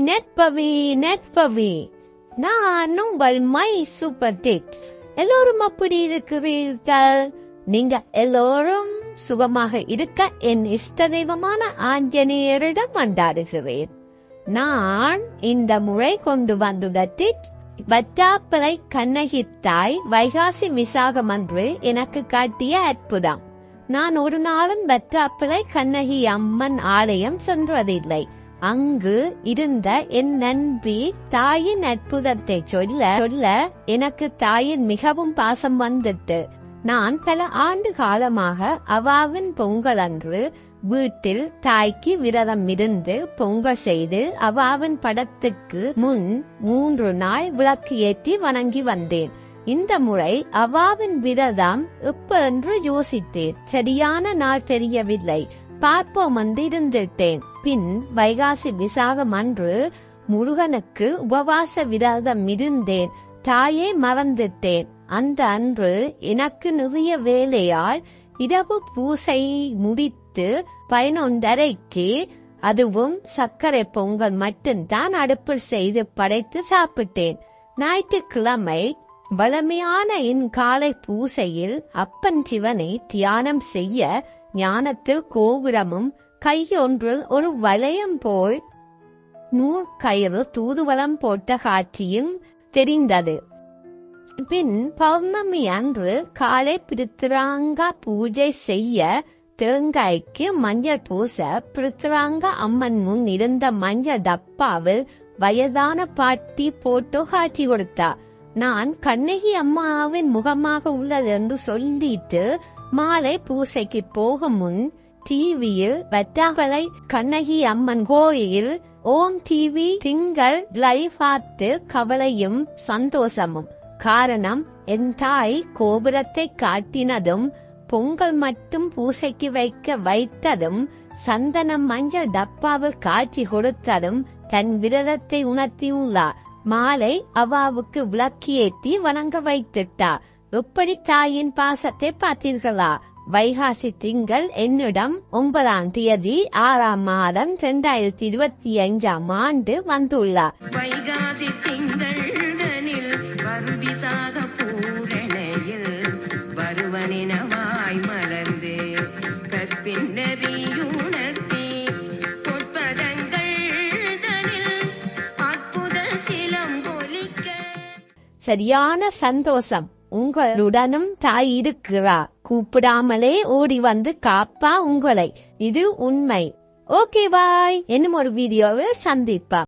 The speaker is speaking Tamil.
நெற்பவி நெற்பவி. நான் உங்கள் மை சூப்பர் டிக்ஸ் எல்லோரும் அப்படி இருக்கிறீர்கள். நீங்க எல்லோரும் சுகமாக இருக்க என் இஷ்ட தெய்வமான ஆஞ்சநேயரிடம் மண்டாடுகிறேன் நான் இந்த முறை கொண்டு வந்துள்ள டிப்ஸ் கண்ணகி தாய் வைகாசி விசாகம் அன்று எனக்கு காட்டிய அற்புதம். நான் ஒரு நாளும் வட்டாப்பறை கண்ணகி அம்மன் ஆலயம் சென்றதில்லை அங்கு இருந்த என் நண்பி தாயின் அற்புதத்தை சொல்ல சொல்ல எனக்கு தாயின் மிகவும் பாசம் வந்துட்டு. நான் பல ஆண்டு காலமாக அவாவின் பொங்கல் அன்று வீட்டில் தாய்க்கு விரதம் இருந்து பொங்கல் செய்து அவாவின் படத்துக்கு முன் மூன்று நாள் விளக்கு ஏற்றி வணங்கி வந்தேன். இந்த முறை அவாவின் விரதம் எப்ப என்று யோசித்தேன். சரியான நாள் தெரியவில்லை. பார்ப்போம் வந்து இருந்துட்டேன் பின் வைகாசி விசாகம் அன்று முருகனுக்கு உபவாச விரதம் இருந்தேன் தாயே மறந்துட்டேன். அந்த அன்று எனக்கு நிறைய வேலையால் இரவு பூசை முடித்து பதினொன்றரைக்கு அதுவும் சர்க்கரை பொங்கல் மட்டும்தான் அடுப்பில் செய்து படைத்து சாப்பிட்டேன். ஞாயிற்றுக்கிழமை வளமையான என் காலை பூசையில் அப்பன் சிவனை தியானம் செய்ய ஞானத்தில் கோபுரமும் கையொன்றில் ஒரு வளையம் போல் நூற்கயிறு தூதுவளம் போட்ட காட்சியும் தெரிந்தது. பின் பௌர்ணமி அன்று காலை பிருத்திராங்கா பூஜை செய்ய தேங்காய்க்கு மஞ்சள் பூச பிரித்திராங்க அம்மன் முன் இருந்த மஞ்சள் டப்பாவில் வயதான பாட்டி போட்டோ காட்சி கொடுத்தா. நான் கண்ணகி அம்மாவின் முகமாக உள்ளது என்று சொல்லிட்டு மாலை பூசைக்கு போகும் முன் டிவியில் வட்டாவலை கண்ணகி அம்மன் கோயில் ஓம் டிவி திங்கள் லைஃபாத்து பார்த்து கவலையும் சந்தோஷமும். காரணம் என் தாய் கோபுரத்தை காட்டினதும் பொங்கல் மட்டும் பூசைக்கு வைக்க வைத்ததும் சந்தனம் மஞ்சள் டப்பாவில் காட்சி கொடுத்ததும் தன் விரதத்தை உணர்த்தியுள்ளார் மாலை அவாவுக்கு விளக்கியேற்றி வணங்க வைத்துட்டா. எப்படி தாயின் பாசத்தை பார்த்தீர்களா? வைகாசி திங்கள் என்னிடம் ஒன்பதாம் தேதி ஆறாம் மாதம் இரண்டாயிரத்தி இருபத்தி அஞ்சாம் ஆண்டு வந்துள்ளார். வைகாசி பூரணையில் வருவனினவாய் மலர்ந்து கற்பின்னறியுணர்த்தி சரியான சந்தோஷம் உங்களுடனும் தாய் இருக்கிறா கூப்பிடாமலே ஓடி வந்து காப்பா உங்களை. இது உண்மை. ஓகே பாய் என்னும் ஒரு வீடியோவில் சந்திப்பா